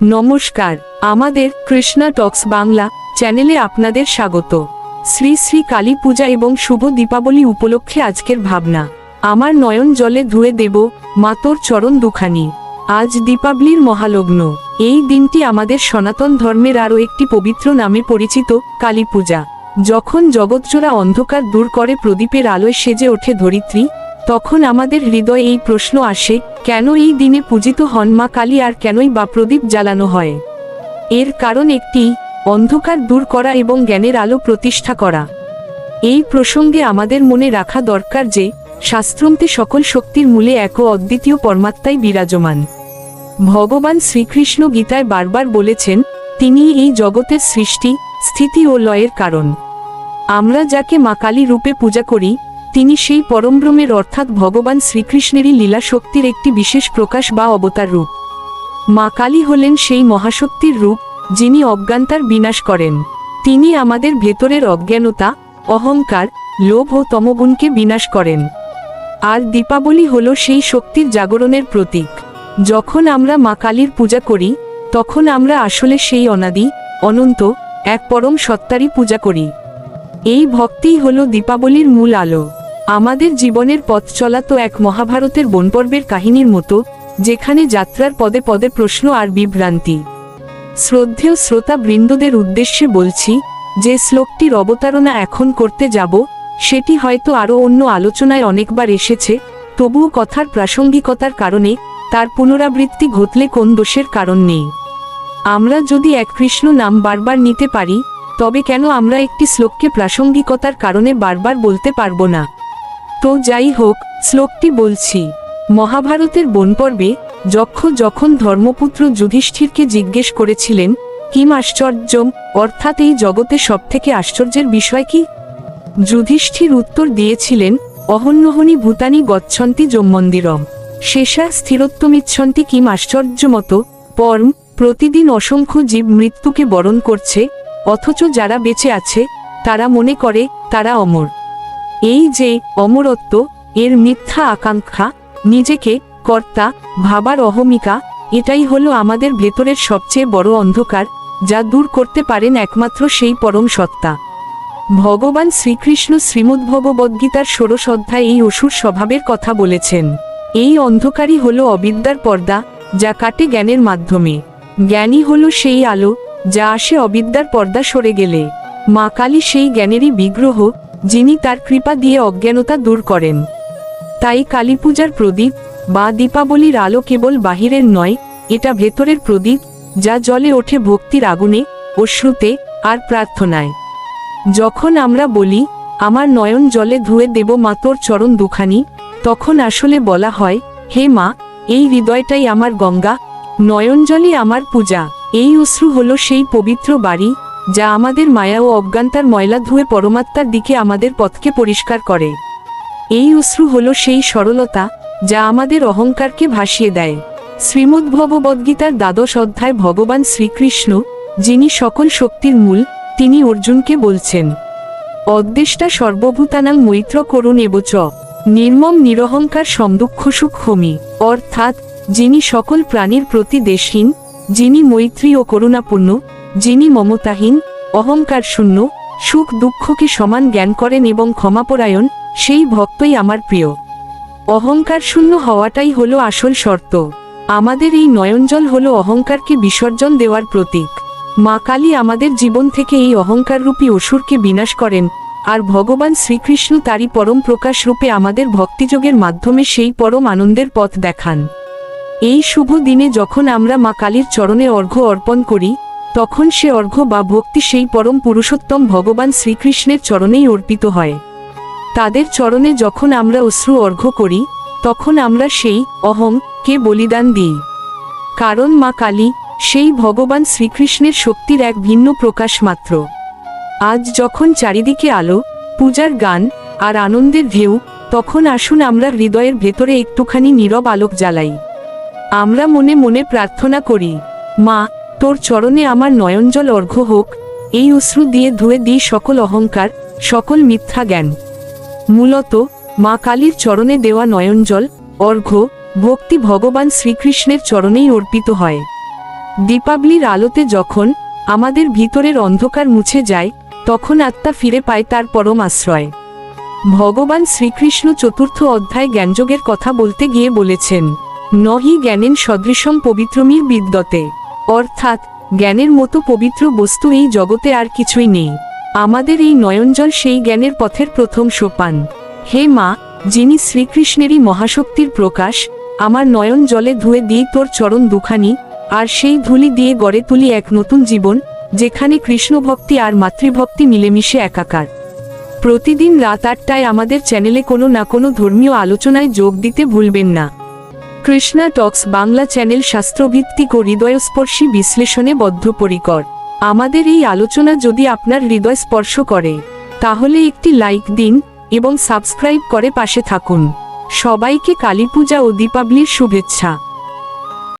নমস্কার, আমাদের কৃষ্ণা টক্স বাংলা চ্যানেলে আপনাদের স্বাগত। শ্রী শ্রী কালী পূজা এবং শুভ দীপাবলি উপলক্ষে আজকের ভাবনা, আমার নয়ন জলে ধুয়ে দেব মাতোর চরণ দুখানি। আজ দীপাবলির মহালগ্ন, এই দিনটি আমাদের সনাতন ধর্মের আরও একটি পবিত্র নামে পরিচিত কালী পূজা। যখন জগৎজোড়া অন্ধকার দূর করে প্রদীপের আলোয় সেজে ওঠে ধরিত্রী তখন আমাদের হৃদয়ে এই প্রশ্ন আসে, কেন এই দিনে পূজিত হন মা কালী আর কেনই বা প্রদীপ জ্বালানো হয়? এর কারণ একটি, অন্ধকার দূর করা এবং জ্ঞানের আলো প্রতিষ্ঠা করা। এই প্রসঙ্গে আমাদের মনে রাখা দরকার যে শাস্ত্রন্তে সকল শক্তির মূলে এক অদ্বিতীয় পরমাত্মাই বিরাজমান। ভগবান শ্রীকৃষ্ণ গীতায় বারবার বলেছেন, তিনি এই জগতের সৃষ্টি, স্থিতি ও লয়ের কারণ। আমরা যাকে মা কালী রূপে পূজা করি তিনি সেই পরমব্রহ্মের অর্থাৎ ভগবান শ্রীকৃষ্ণেরই লীলা শক্তির একটি বিশেষ প্রকাশ বা অবতার রূপ। মা কালী হলেন সেই মহাশক্তির রূপ, যিনি অজ্ঞানতার বিনাশ করেন। তিনি আমাদের ভেতরের অজ্ঞানতা, অহংকার, লোভ ও তমগুণকে বিনাশ করেন। আর দীপাবলি হল সেই শক্তির জাগরণের প্রতীক। যখন আমরা মা কালীর পূজা করি, তখন আমরা আসলে সেই অনাদি, অনন্ত, এক পরম সত্তারই পূজা করি। এই ভক্তিই হল দীপাবলির মূল আলো। আমাদের জীবনের পথ চলা তো এক মহাভারতের বনপর্বের কাহিনীর মতো, যেখানে যাত্রার পদে পদে প্রশ্ন আর বিভ্রান্তি। শ্রদ্ধেয় শ্রোতা বৃন্দদের উদ্দেশ্যে বলছি, যে শ্লোকটির অবতারণা এখন করতে যাব, সেটি হয়তো আরও অন্য আলোচনায় অনেকবার এসেছে, তবুও কথার প্রাসঙ্গিকতার কারণে, তার পুনরাবৃত্তি ঘটলে কোন দোষের কারণ নেই। আমরা যদি এক কৃষ্ণ নাম বারবার নিতে পারি, তবে কেন আমরা একটি শ্লোককে প্রাসঙ্গিকতার কারণে বারবার বলতে পারব না? তো যাই হোক, শ্লোকটি বলছি। মহাভারতের বনপর্বে যক্ষ যখন ধর্মপুত্র যুধিষ্ঠিরকে জিজ্ঞেস করেছিলেন, কিম আশ্চর্যম? অর্থাৎ এই জগতে সবথেকে আশ্চর্যের বিষয় কি? যুধিষ্ঠির উত্তর দিয়েছিলেন, অহন্যহনি ভূতানি গচ্ছন্তি যমন্দিরম শেষা স্থিরত্বমিচ্ছন্তি কিম আশ্চর্যমত। পরম, প্রতিদিন অসংখ্য জীব মৃত্যুকে বরণ করছে, অথচ যারা বেঁচে আছে, তারা মনে করে, তারা অমর। এই যে অমরত্ব, এর মিথ্যা আকাঙ্ক্ষা, নিজেকে কর্তা, ভাবার অহমিকা, এটাই হলো আমাদের ভেতরের সবচেয়ে বড় অন্ধকার, যা দূর করতে পারেন একমাত্র সেই পরম সত্তা। ভগবান শ্রীকৃষ্ণ শ্রীমদ্ভগবদ্গীতার ষোড়শ অধ্যায় এই অসুর স্বভাবের কথা বলেছেন। এই অন্ধকারই হলো অবিদ্যার পর্দা, যা কাটে জ্ঞানের মাধ্যমে। জ্ঞানই হলো সেই আলো, যা আসে অবিদ্যার পর্দা সরে গেলে। মা কালী সেই জ্ঞানেরই বিগ্রহ যিনি তার কৃপা দিয়ে অজ্ঞানতা দূর করেন। তাই কালীপূজার প্রদীপ বা দীপাবলির আলো কেবল বাহিরের নয়, এটা ভেতরের প্রদীপ, যা জলে ওঠে ভক্তির আগুনে অশ্রুতে আর প্রার্থনায়। যখন আমরা বলি, আমার নয়ন জলে ধুয়ে দেব মা তোর চরণ দুখানি তখন আসলে বলা হয়, হে মা, এই হৃদয়টাই আমার গঙ্গা নয়নজলই আমার পূজা, এই অশ্রু হলো সেই পবিত্র বাড়ি যা আমাদের মায়া ও অজ্ঞানতার ময়লা ধুয়ে পরমাত্মার দিকে আমাদের পথকে পরিষ্কার করে। এই অশ্রু হল সেই সরলতা যা আমাদের অহংকারকে ভাসিয়ে দেয়। শ্রীমদ্ভগবদ্গীতার দ্বাদশ অধ্যায় ভগবান শ্রীকৃষ্ণ, যিনি সকল শক্তির মূল, তিনি অর্জুনকে বলছেন, অদ্দেষ্টা সর্বভূতানাং মৈত্র করুণ এবচ নির্মম নিরহংকার সমদুঃখ সুখ হমি। অর্থাৎ, যিনি সকল প্রাণীর প্রতি দেশহীন, যিনি মৈত্রী ও করুণাপূর্ণ যিনি মমতাহীন, অহংকার শূন্য, সুখ দুঃখকে সমান জ্ঞান করেন এবং ক্ষমাপরায়ণ, সেই ভক্তই আমার প্রিয়। অহংকার শূন্য হওয়াটাই হলো আসল শর্ত। আমাদের এই নয়নজল হলো অহংকারকে বিসর্জন দেওয়ার প্রতীক। মা কালী আমাদের জীবন থেকে এই অহংকাররূপী অসুরকে বিনাশ করেন, আর ভগবান শ্রীকৃষ্ণ তারই পরম প্রকাশ রূপে আমাদের ভক্তিযোগের মাধ্যমে সেই পরম আনন্দের পথ দেখান। এই শুভ দিনে যখন আমরা মা কালীর চরণে অর্ঘ্য অর্পণ করি তখন সে অর্ঘ্য বা ভক্তি সেই পরম পুরুষোত্তম ভগবান শ্রীকৃষ্ণের চরণেই অর্পিত হয়। তাদের চরণে যখন আমরা অশ্রু অর্ঘ্য করি, তখন আমরা সেই অহং কে বলিদান দিই। কারণ মা কালী সেই ভগবান শ্রীকৃষ্ণের শক্তির এক ভিন্ন প্রকাশ মাত্র। আজ যখন চারিদিকে আলো, পূজার গান আর আনন্দের ঢেউ, তখন আসুন আমরা হৃদয়ের ভেতরে একটুখানি নীরব আলোক জ্বালাই। আমরা মনে মনে প্রার্থনা করি, মা তোর চরণে আমার নয়নজল অর্ঘ্য হোক, এই অশ্রু দিয়ে ধুয়ে দিই সকল অহংকার, সকল মিথ্যা জ্ঞান। মূলত, মা কালীর চরণে দেওয়া নয়নজল, অর্ঘ্য, ভক্তি ভগবান শ্রীকৃষ্ণের চরণেই অর্পিত হয়। দীপাবলির আলোতে যখন আমাদের ভিতরের অন্ধকার মুছে যায়, তখন আত্মা ফিরে পায় তার পরম আশ্রয়। ভগবান শ্রীকৃষ্ণ চতুর্থ অধ্যায় জ্ঞানযোগের কথা বলতে গিয়ে বলেছেন, নহি জ্ঞানেন সদৃশম পবিত্রমীর বিদ্যতে। অর্থাৎ, জ্ঞানের মতো পবিত্র বস্তু এই জগতে আর কিছুই নেই। আমাদের এই নয়নজল সেই জ্ঞানের পথের প্রথম সোপান। হে মা, যিনি শ্রীকৃষ্ণেরই মহাশক্তির প্রকাশ, আমার নয়ন জলে ধুয়ে দিই তোর চরণ দুখানি, আর সেই ধুলি দিয়ে গড়ে তুলি এক নতুন জীবন, যেখানে কৃষ্ণভক্তি আর মাতৃভক্তি মিলেমিশে একাকার। প্রতিদিন রাত আটটায় আমাদের চ্যানেলে কোনো না কোনো ধর্মীয় আলোচনায় যোগ দিতে ভুলবেন না। কৃষ্ণা টক্স বাংলা চ্যানেল শাস্ত্রভিত্তিক ও হৃদয়স্পর্শী বিশ্লেষণে বদ্ধপরিকর। আমাদের এই আলোচনা যদি আপনার হৃদয় স্পর্শ করে, তাহলে একটি লাইক দিন এবং সাবস্ক্রাইব করে পাশে থাকুন। সবাইকে কালী পূজা ও দীপাবলির শুভেচ্ছা।